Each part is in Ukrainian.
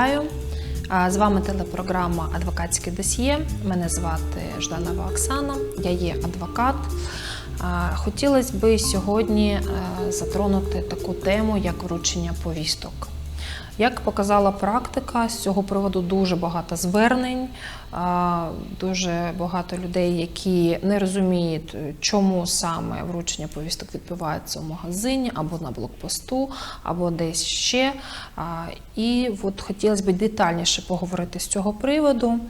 Вітаю! З вами телепрограма Адвокатське досьє. Мене звати Жданова Оксана, я є адвокат. Хотілося б сьогодні е, затронути таку тему, як вручення повісток. Як показала практика, з цього приводу дуже багато звернень, дуже багато людей, які не розуміють, чому саме вручення повісток відбувається в магазині або на блокпосту, або десь ще. І от хотілося б детальніше поговорити з цього приводу.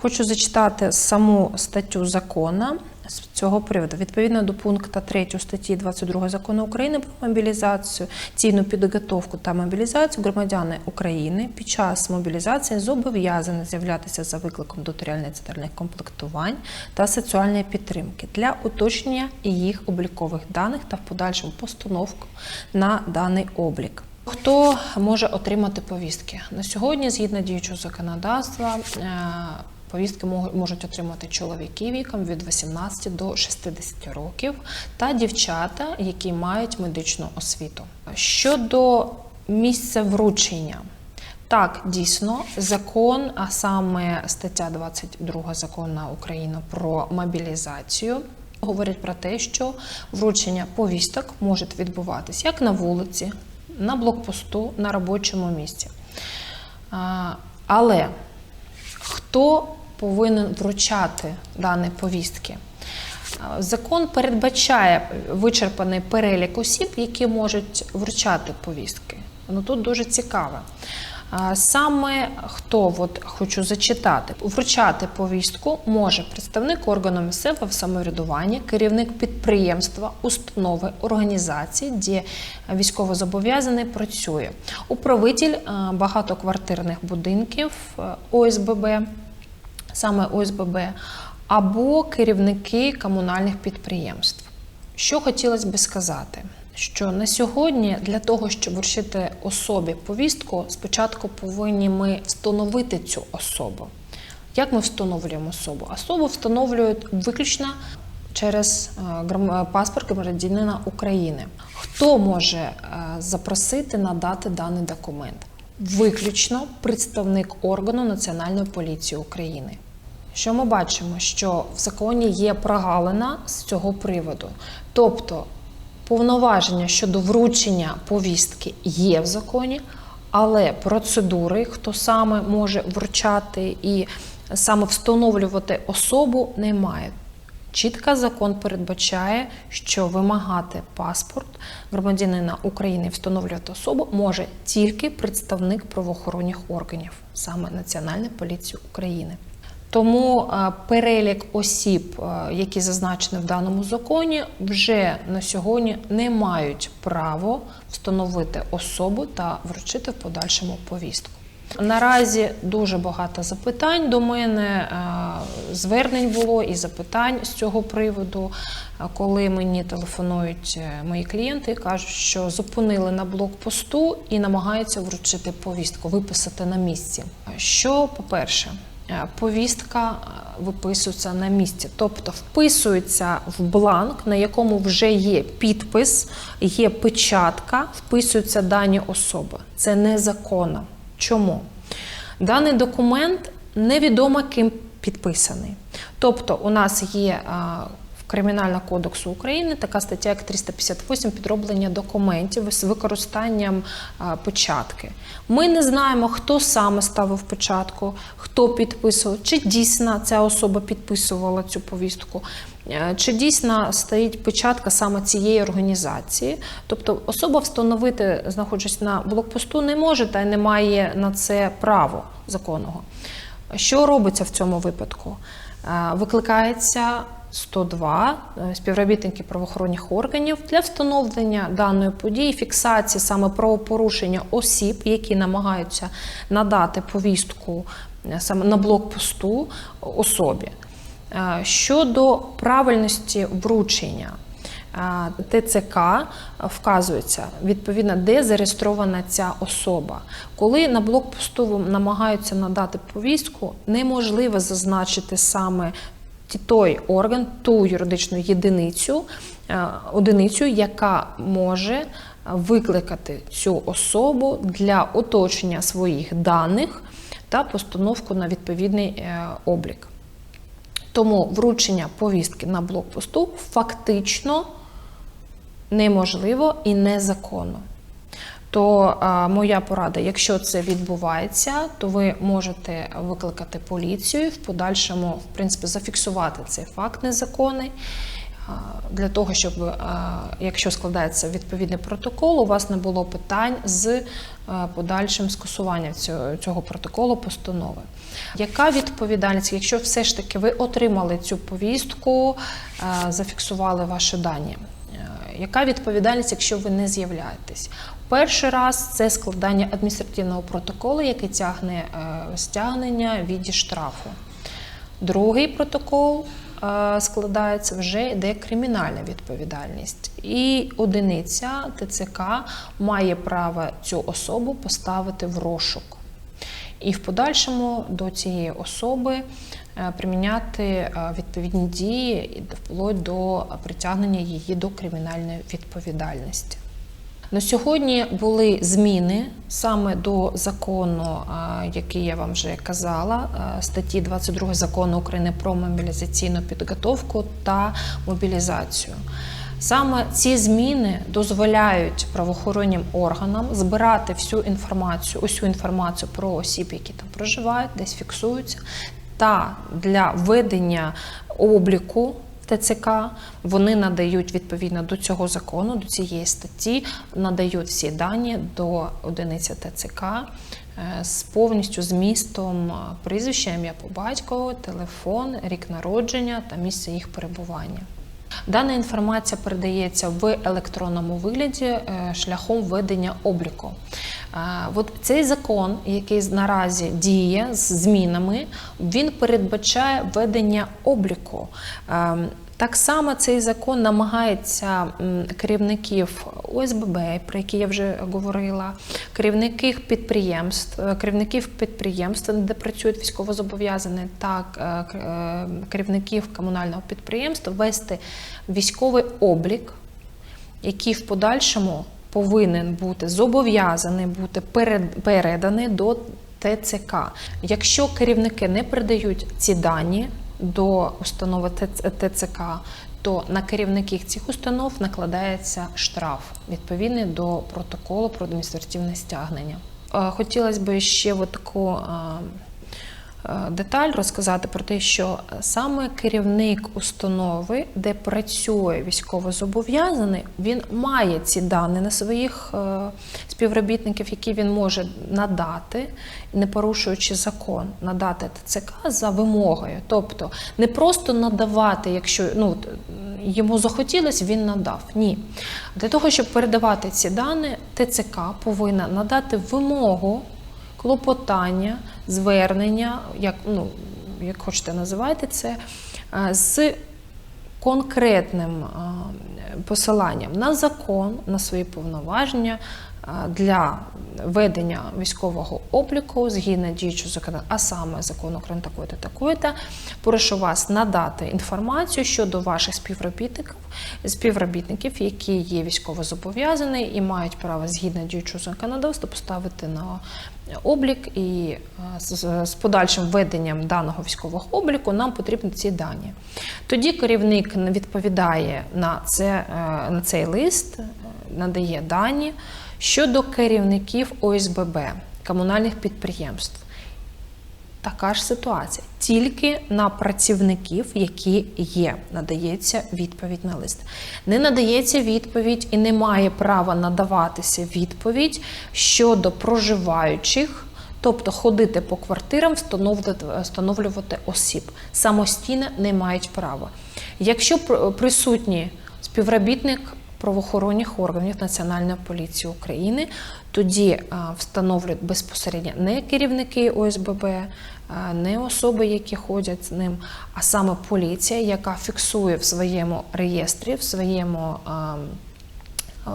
Хочу зачитати саму статтю закону з цього приводу. Відповідно до пункту 3 статті 22 закону України про мобілізацію, цільну підготовку та мобілізацію громадяни України під час мобілізації зобов'язані з'являтися за викликом до територіальних комплектувань та соціальної підтримки для уточнення їх облікових даних та в подальшому постановку на даний облік. Хто може отримати повістки на сьогодні, згідно діючого законодавства, е, повістки можуть отримати чоловіки віком від 18 до 60 років та дівчата, які мають медичну освіту. Щодо місця вручення. Так, дійсно, закон, а саме стаття 22 закону України про мобілізацію, говорить про те, що вручення повісток може відбуватись як на вулиці, на блокпосту, на робочому місці. Але хто повинен вручати дані повістки? Закон передбачає вичерпаний перелік осіб, які можуть вручати повістки. Ну тут дуже цікаве. Саме хто, от хочу зачитати, вручати повістку може представник органу місцевого самоврядування, керівник підприємства, установи, організації, де військовозобов'язаний працює, управитель багатоквартирних будинків е, ОСББ, саме ОСББ, або керівники комунальних підприємств. Що хотілося би сказати, що на сьогодні для того, щоб вручити особі повістку, спочатку повинні ми встановити цю особу. Як ми встановлюємо особу? Особу встановлюють виключно через е, е, паспорт громадянина України. Хто може е, запросити надати даний документ? Виключно представник органу Національної поліції України. Що ми бачимо, що в законі є прогалина з цього приводу. Тобто повноваження щодо вручення повістки є в законі, але процедури, хто саме може вручати і саме встановлювати особу, немає. Чітко закон передбачає, що вимагати паспорт громадянина України встановлювати особу може тільки представник правоохоронних органів, саме Національної поліції України. Тому е, перелік осіб, е, які зазначені в даному законі, вже на сьогодні не мають право встановити особу та вручити в подальшому повістку. Наразі дуже багато запитань до мене, е, звернень було і запитань з цього приводу, коли мені телефонують мої клієнти і кажуть, що зупинили на блокпосту і намагаються вручити повістку, виписати на місці. Що, по-перше, повістка е, виписується на місці, тобто вписується в бланк, на якому вже є підпис, є печатка, вписуються дані особи. Це незаконно. Чому? Даний документ невідомо ким підписаний. Тобто, у нас є е, Кримінального кодексу України така стаття, як 358 підроблення документів з використанням а, печатки. Ми не знаємо, хто саме ставив печатку, хто підписував, чи дійсно ця особа підписувала цю повістку, е, чи дійсно стоїть печатка саме цієї організації. Тобто особа встановити, знаходячись на блокпосту, не може та й не має на це право законного. Що робиться в цьому випадку? Е, Викликається 102 е, співробітники правоохоронних органів для встановлення даної події, фіксації саме правопорушення осіб, які намагаються надати повістку е, саме на блокпосту особі. Е, Щодо правильності вручення, ТЦК вказується відповідно, де зареєстрована ця особа. Коли на блокпосту намагаються надати повістку, неможливо зазначити саме той орган, ту юридичну єдиницю, е, одиницю, яка може викликати цю особу для оточення своїх даних та постановку на відповідний е, облік. Тому вручення повістки на блокпосту фактично неможливо і незаконно. То а, моя порада, якщо це відбувається, то ви можете викликати поліцію в подальшому, в принципі, зафіксувати цей факт незаконний. Для того, щоб якщо складається відповідний протокол, у вас не було питань з подальшим скасуванням цього, протоколу постанови. Яка відповідальність, якщо все ж таки ви отримали цю повістку, зафіксували ваші дані? Е, Яка відповідальність, якщо ви не з'являєтесь? Перший раз це складання адміністративного протоколу, який тягне е, стягнення в віді штрафу. Другий протокол е, складається вже йде кримінальна відповідальність. І одиниця ТЦК має право цю особу поставити в розшук. І в подальшому до цієї особи е, приміняти відповідні дії вплоть до притягнення її до кримінальної відповідальності. На сьогодні були зміни саме до закону, який я вам вже казала, статті 22 закону України про мобілізаційну підготовку та мобілізацію. Саме ці зміни дозволяють правоохоронним органам збирати всю інформацію, усю інформацію про осіб, які там проживають, десь фіксуються, та для ведення обліку ТЦК вони надають відповідно до цього закону, до цієї статті, надають всі дані до одиниці ТЦК е, з повністю змістом е, прізвища, ім'я по батькову, телефон, рік народження та місце їх перебування. Дана інформація передається в електронному вигляді е, шляхом ведення обліку. Е, От цей закон, який наразі діє з змінами, він передбачає ведення обліку. Так само цей закон намагається керівників ОСББ, про які я вже говорила, керівників підприємств, е, керівників підприємств, де працюють військовозобов'язані, так е, е, керівників комунального підприємства вести військовий облік, який в подальшому повинен бути зобов'язаний бути перед- переданий до ТЦК. Якщо керівники не передають ці дані до установи ТЦ- ТЦК, то на керівників цих установ накладається штраф відповідний до протоколу про адміністративне стягнення. Е, Хотілося б ще таку е, деталь розказати про те, що саме керівник установи, де працює військовозобов'язаний, він має ці дані на своїх е, співробітників, які він може надати, не порушуючи закон, надати ТЦК за вимогою. Тобто не просто надавати, якщо ну, йому захотілося, він надав. Ні. Для того, щоб передавати ці дані, ТЦК повинна надати вимогу клопотання, звернення, як, ну, як хочете називайте це, е, з конкретним е, посиланням на закон, на свої повноваження для ведення військового обліку згідно діючого закону, а саме закону України такої-то, такої-то, прошу вас надати інформацію щодо ваших співробітників, співробітників, які є військовозобов'язані і мають право згідно діючого законодавства поставити на облік і з, подальшим введенням даного військового обліку нам потрібні ці дані. Тоді керівник відповідає на, це, е, на цей лист, надає дані щодо керівників ОСББ, комунальних підприємств. Така ж ситуація, тільки на працівників, які є, надається відповідь на лист. Не надається відповідь і не має права надаватися відповідь щодо проживаючих, тобто ходити по квартирам, встановлювати, осіб. Самостійно не мають права. Якщо пр- присутні співробітник правоохоронних органів Національної поліції України, тоді а, встановлюють безпосередньо не керівники ОСББ, а, не особи, які ходять з ним, а саме поліція, яка фіксує в своєму реєстрі, в своєму а,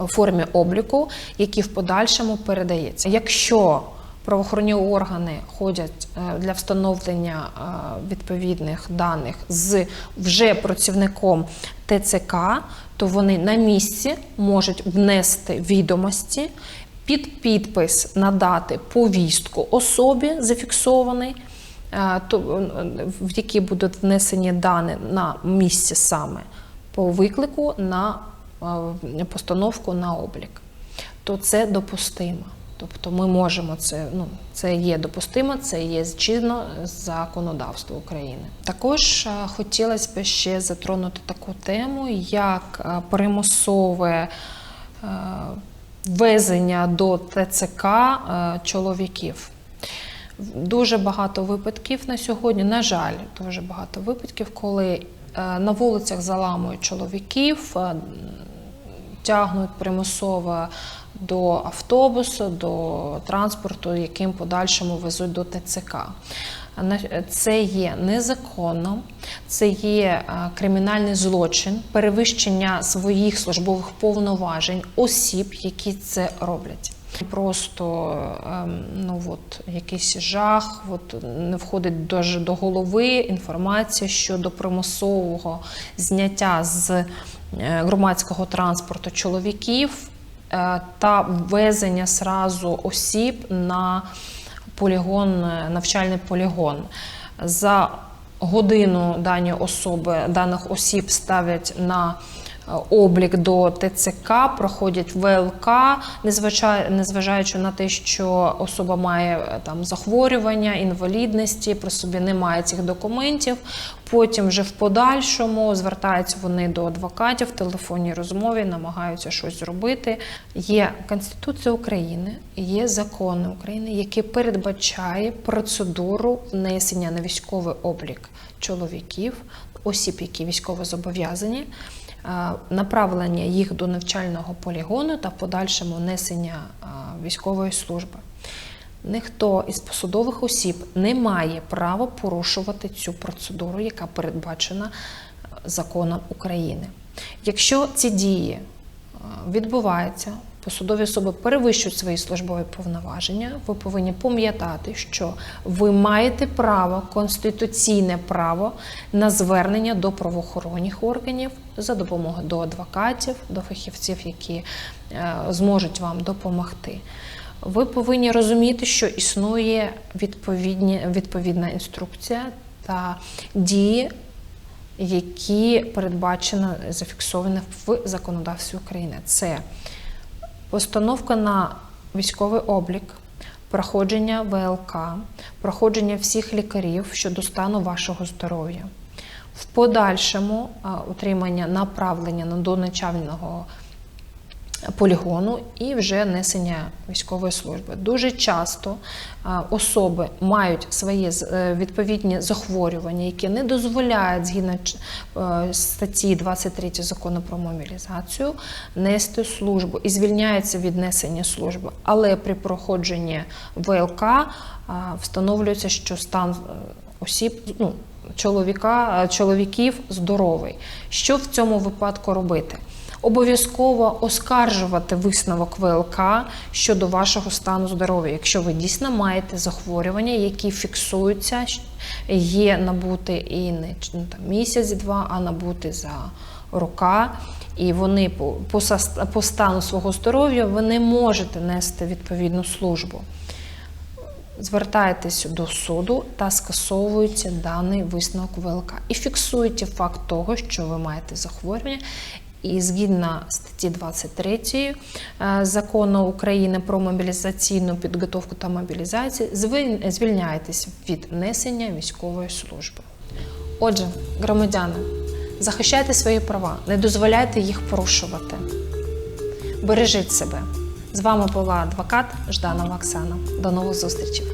формі обліку, який в подальшому передається. Якщо правоохоронні органи ходять е, для встановлення е, відповідних даних з вже працівником ТЦК, то вони на місці можуть внести відомості, під підпис надати повістку особі зафіксований, е, в які будуть внесені дані на місці саме по виклику на постановку на облік, то це допустимо. Тобто ми можемо це, ну це є допустимо, це є зчинно законодавство України. Також е, хотілося б ще затронути таку тему, як е, примусове е, везення до ТЦК чоловіків. Дуже багато випадків на сьогодні, на жаль, дуже багато випадків, коли на вулицях заламують чоловіків, тягнуть примусово до автобусу, до транспорту, яким подальшому везуть до ТЦК. Це є незаконно, це є е, кримінальний злочин, перевищення своїх службових повноважень осіб, які це роблять. Просто ем, ну от якийсь жах, от не входить даже до голови інформація щодо примусового зняття з е, громадського транспорту чоловіків та ввезення сразу осіб на полігон, е, навчальний полігон. За годину дані особи, даних осіб ставлять на е, облік до ТЦК, проходять ВЛК, незважаючи, на те, що особа має е, там захворювання, інвалідності, при собі немає цих документів. Потім вже в подальшому звертаються вони до адвокатів в телефонній розмові, намагаються щось зробити. Є Конституція України, є закони України, які передбачає процедуру внесення на військовий облік чоловіків, осіб, які військово зобов'язані, направлення їх до навчального полігону та подальшому внесення е, військової служби. Ніхто із посадових осіб не має права порушувати цю процедуру, яка передбачена е, законом України. Якщо ці дії е, відбуваються, посадові особи перевищують свої службові повноваження, ви повинні пам'ятати, що ви маєте право, конституційне право на звернення до правоохоронних органів за допомогою до адвокатів, до фахівців, які е, зможуть вам допомогти. Ви повинні розуміти, що існує відповідна інструкція та дії, які передбачено зафіксовані в законодавстві України. Це постановка на військовий облік, проходження ВЛК, проходження всіх лікарів щодо стану вашого здоров'я. В подальшому отримання направлення на до начального полігону і вже несення військової служби. Дуже часто особи мають свої е, відповідні захворювання, які не дозволяють згідно е, статті 23 закону про мобілізацію нести службу і звільняються від несення служби. Але при проходженні ВЛК встановлюється, що стан е, осіб ну, чоловіка, чоловіків здоровий. Що в цьому випадку робити? Обов'язково оскаржувати висновок ВЛК щодо вашого стану здоров'я, якщо ви дійсно маєте захворювання, які фіксуються, є набути і не ну, місяць-два, а набути за рока. І вони по, по, стану свого здоров'я ви не можете нести відповідну службу. Звертаєтесь до суду та скасовуєте даний висновок ВЛК і фіксуєте факт того, що ви маєте захворювання. І згідно статті 23 е, закону України про мобілізаційну підготовку та мобілізацію, звільняєтесь від несення військової служби. Отже, громадяни, захищайте свої права, не дозволяйте їх порушувати. Бережіть себе. З вами була адвокат Жданова Оксана. До нових зустрічей.